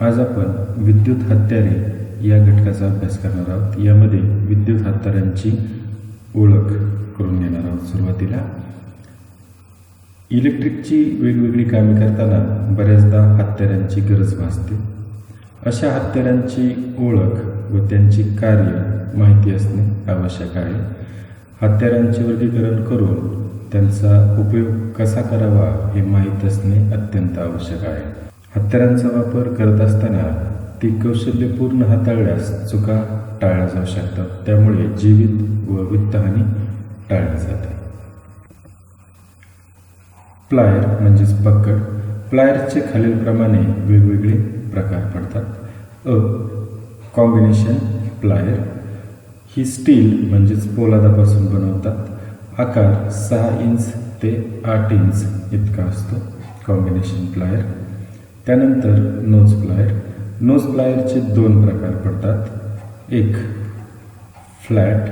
आज आपण विद्युत हत्यारे या घटकाचा अभ्यास करणार आहोत. यामध्ये विद्युत हत्यारांची ओळख करून घेणार आहोत सुरुवातीला. इलेक्ट्रिकची वेगवेगळी कामे करताना बऱ्याचदा हत्यारांची गरज भासते. अशा हत्यारांची ओळख व त्यांची कार्य माहिती असणे आवश्यक आहे. हत्यारांचे वर्गीकरण करून त्यांचा उपयोग कसा करावा हे माहीत असणे अत्यंत आवश्यक आहे. हत्यारांचा वापर करत असताना ती कौशल्यपूर्ण हाताळल्यास चुका टाळल्या जाऊ शकतात. त्यामुळे जीवित व वित्तहानी टाळली जाते. प्लायर म्हणजेच पक्कड प्लायरचे खालीलप्रमाणे वेगवेगळे प्रकार पडतात. अ कॉम्बिनेशन प्लायर ही स्टील म्हणजेच पोलादापासून बनवतात. आकार सहा इंच ते आठ इंच इतका असतो. कॉम्बिनेशन प्लायर त्यानंतर नोज प्लायर नोज प्लायरचे दोन प्रकार पडतात. एक फ्लॅट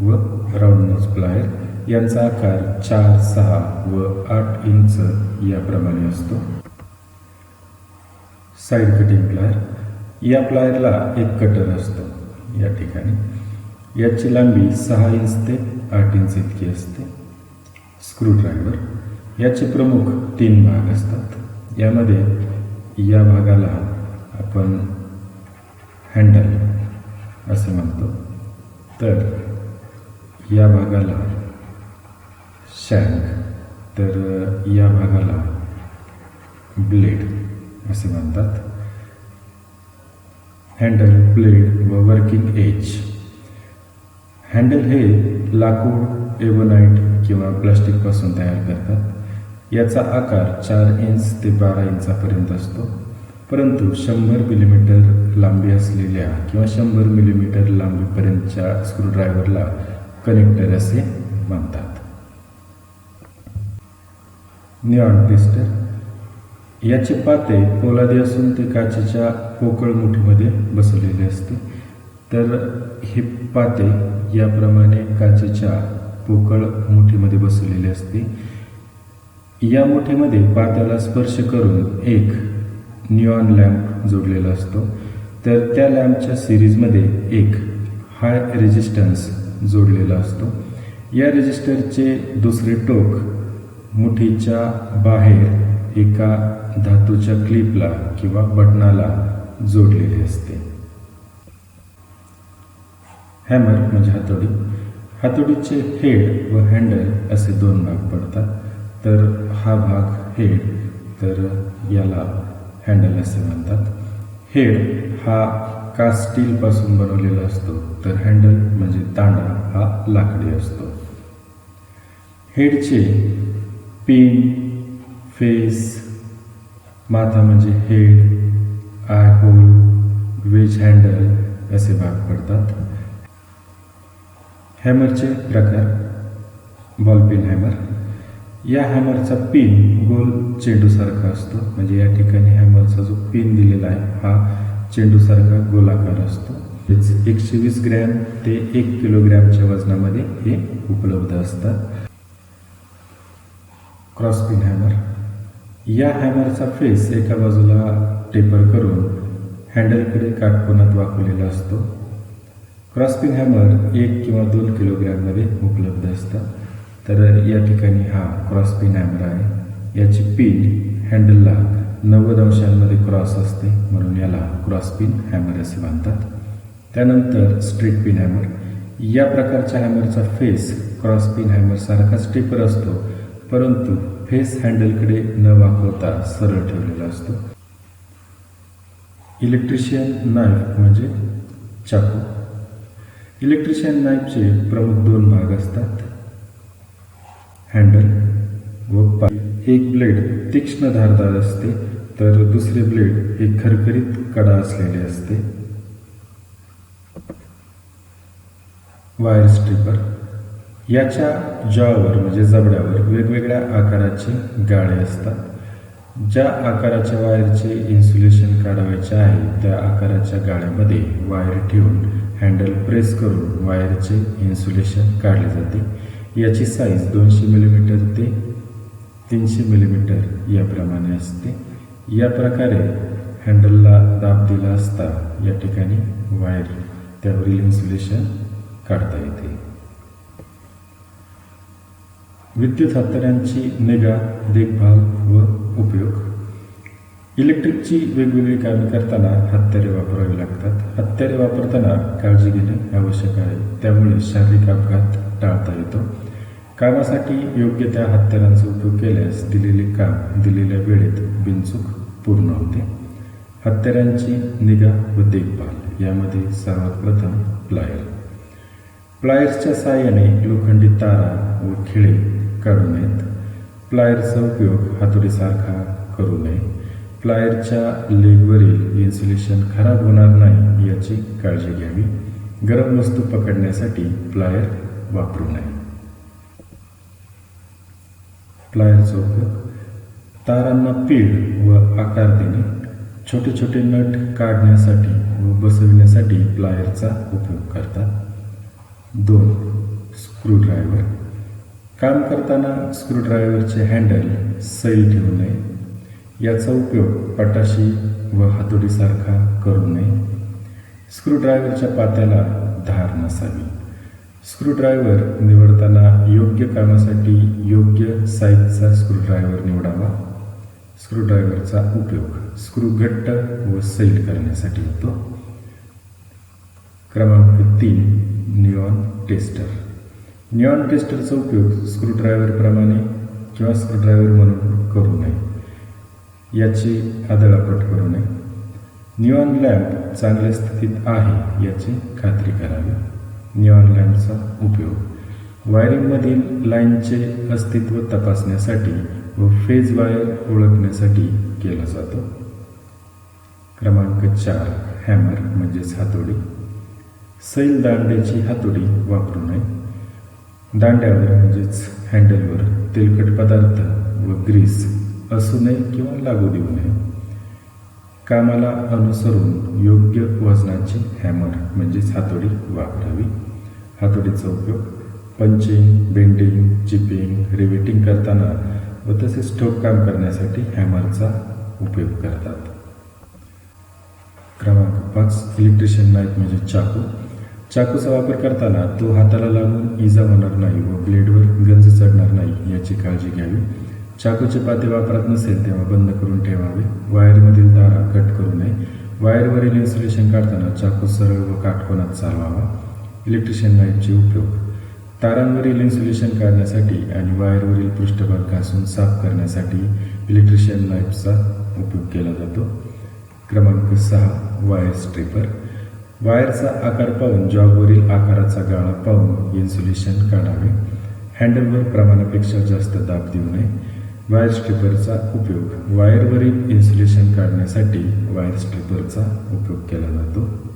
व राऊंड नोज प्लायर यांचा आकार चार सहा व आठ इंच याप्रमाणे असतो. साईड कटिंग प्लायर या प्लायरला एक कटर असतो या ठिकाणी. याची लांबी सहा इंच ते आठ इंच इतकी असते. स्क्रूड्रायव्हर याचे प्रमुख तीन भाग असतात. यामध्ये या भागाला आपण हँडल असे म्हणतो. तर या भागाला शँक तर या भागाला ब्लेड असे म्हणतात. हँडल ब्लेड व वर्किंग एज हँडल हे लाकूड एवनाईट किंवा प्लास्टिकपासून तयार करतात. याचा आकार चार इंच ते बारा इंचापर्यंत असतो. परंतु शंभर मिलीमीटर लांबी असलेल्या किंवा शंभर मिलीमीटर लांबीपर्यंतच्या स्क्रूड्रायव्हरला कनेक्टर असे म्हणतात. निऑन पिस्टर याचे पाते पोलादी असून ते काचेच्या पोकळ मुठीमध्ये बसवलेले असते. तर हे पाते याप्रमाणे काचेच्या पोकळ मुठीमध्ये बसवलेले असते. या मुठीमध्ये पात्याला स्पर्श करून एक न्यूऑन लॅम्प जोडलेला असतो. तर त्या लॅम्पच्या सिरीजमध्ये एक हाय रेजिस्टन्स जोडलेला असतो. या रेजिस्टरचे दुसरे टोक मुठीच्या बाहेर एका धातूच्या क्लिपला किंवा बटनाला जोडलेले असते. हॅमर म्हणजे हातोडी. हातोडीचे हेड व हँडल असे दोन भाग पडतात. तर हा भाग हेड तर याला हँडल असे म्हणतात. हेड हा का स्टीलपासून बनवलेला असतो? तर हँडल म्हणजे तांडा हा लाकडी असतो. हेडचे पिन फेस माथा म्हणजे head eye hole wedge handle असे भाग पडतात. हॅमरचे प्रकार बॉल पिन हॅमर या हॅमरचा पिन गोल चेंडूसारखा असतो. म्हणजे या ठिकाणी हॅमरचा जो पिन दिलेला आहे हा चेंडूसारखा गोलाकार असतो. एकशे वीस ग्रॅम ते एक किलोग्रॅमच्या वजनामध्ये हे उपलब्ध असतात. क्रॉस पिन हॅमर या हॅमरचा फेस एका बाजूला टेपर करून हँडलकडे काटकोनात वाकवलेला असतो. क्रॉस पिन हॅमर एक किंवा दोन किलोग्रॅममध्ये उपलब्ध असतात तर या ठिकाणी हा क्रॉस पिन हॅमर आहे. याची पिन हँडलला नव्वद अंशांमध्ये क्रॉस असते म्हणून याला क्रॉस पिन हॅमर असे म्हणतात. त्यानंतर स्ट्रीट पिन हॅमर या प्रकारच्या हॅमरचा फेस क्रॉस पिन हॅमरसारखा स्टेपर असतो परंतु फेस हँडलकडे न वाकवता सरळ ठेवलेला असतो. इलेक्ट्रिशियन नाईफ म्हणजे चाकू. इलेक्ट्रिशियन नाईफचे प्रमुख दोन भाग असतात. हँडल व पाय. एक ब्लेड तीक्ष्ण धारदार असते तर दुसरे ब्लेड हे खरखरीत कडा असलेले असते. Wire stripper. याच्या जॉवर म्हणजे जबड्यावर वेगवेगळ्या आकाराचे गाळे असतात. ज्या आकाराच्या वायरचे इन्सुलेशन काढायचे आहे त्या आकाराच्या गाळ्यामध्ये वायर ठेवून हँडल प्रेस करून वायरचे इन्सुलेशन काढले जाते. याची साईज दोनशे मिलीमीटर ते तीनशे मिलीमीटर याप्रमाणे असते. या प्रकारे हँडलला दाब दिला असता या ठिकाणी वायर त्यावरील इन्सुलेशन काढता येते. विद्युत हत्याऱ्यांची निगा देखभाल व उपयोग. इलेक्ट्रिकची वेगवेगळी कामे करताना हत्यारे वापरावी लागतात. हत्यारे वापरताना काळजी घेणे आवश्यक आहे. त्यामुळे शारीरिक अपघात टाळता येतो. कामासाठी योग्य त्या हत्यारांचा उपयोग केल्यास दिलेले काम दिलेल्या वेळेत बिनचूक पूर्ण होते. हत्यारांची निगा व देखभाल यामध्ये सर्वात प्रथम प्लायर. प्लायर्सच्या साहाय्याने लोखंडी तारा व खिळे काढू नयेत. प्लायरचा उपयोग हातोडीसारखा करू नये. प्लायरच्या लेगवरील इन्सुलेशन खराब होणार नाही याची काळजी घ्यावी. गरम वस्तू पकडण्यासाठी प्लायर वापरू नये. प्लायरचा उपयोग तारांना पीळ व आकार देणे छोटे छोटे नट काढण्यासाठी व बसविण्यासाठी प्लायरचा उपयोग करतात. दोन स्क्रूड्रायव्हर. काम करताना स्क्रूड्रायव्हरचे हँडल सैल ठेवू नये. याचा उपयोग पटाशी व हातोडीसारखा करू नये. स्क्रूड्रायव्हरच्या पात्याला धार नसावी. स्क्रूड्रायव्हर निवडताना योग्य कामासाठी योग्य साईजचा स्क्रूड्रायव्हर निवडावा. स्क्रूड्रायव्हरचा उपयोग स्क्रू घट्ट व सैल करण्यासाठी होतो. क्रमांक तीन निऑन टेस्टर. निऑन टेस्टरचा उपयोग स्क्रूड्रायव्हरप्रमाणे किंवा स्क्रूड्रायव्हर म्हणून करू नये. याची आदळापट करू नये. निऑन लॅम्प चांगल्या स्थितीत आहे याची खात्री करावी. निऑन लॅम्पचा उपयोग. वायरिंगमधील लाईनचे अस्तित्व तपासण्यासाठी व फेज वायर ओळखण्यासाठी केला जातो. क्रमांक चार हॅमर म्हणजेच हातोडी. सैल दांड्याची हातोडी वापरू नये. दांड्यावर म्हणजेच हँडलवर तेलकट पदार्थ व ग्रीस असू नये किंवा लागू देऊ नये. कामाला अनुसरून योग्य वजनाची हॅमर म्हणजेच हातोडी वापरावी. हातोडीचा उपयोग पंचिंग बेंडिंग चिपिंग रिवेटिंग करताना व तसेच ठोक काम करण्यासाठी हॅमरचा उपयोग करतात. क्रमांक पाच इलेक्ट्रिशियन नाईफ म्हणजे चाकू. चाकूचा वापर करताना तो हाताला लागून इजा होणार नाही व ब्लेडवर गंज चढणार नाही याची काळजी घ्यावी. चाकूचे पाते वापरात नसेल तेव्हा बंद करून ठेवावे. वायरमधील तारा कट करू नये. वायरवरील इन्सुलेशन काढताना चाकू सरळ व काटकोनात चालवावा. इलेक्ट्रिशियन लाईटचे उपयोग. तारांवरील इन्सुलेशन काढण्यासाठी आणि वायरवरील पृष्ठभाग घासून साफ करण्यासाठी इलेक्ट्रिशियन लाईटचा उपयोग केला जातो. क्रमांक सहा वायर स्ट्रेपर वायरचा आकार पाहून जॉबवरील आकाराचा गाळा पाहून इन्सुलेशन काढावे. हँडलवर प्रमाणापेक्षा जास्त दाब देऊ नये. वायर स्ट्रिपरचा उपयोग वायरवरील इन्सुलेशन काढण्यासाठी वायर स्ट्रिपरचा उपयोग केला जातो.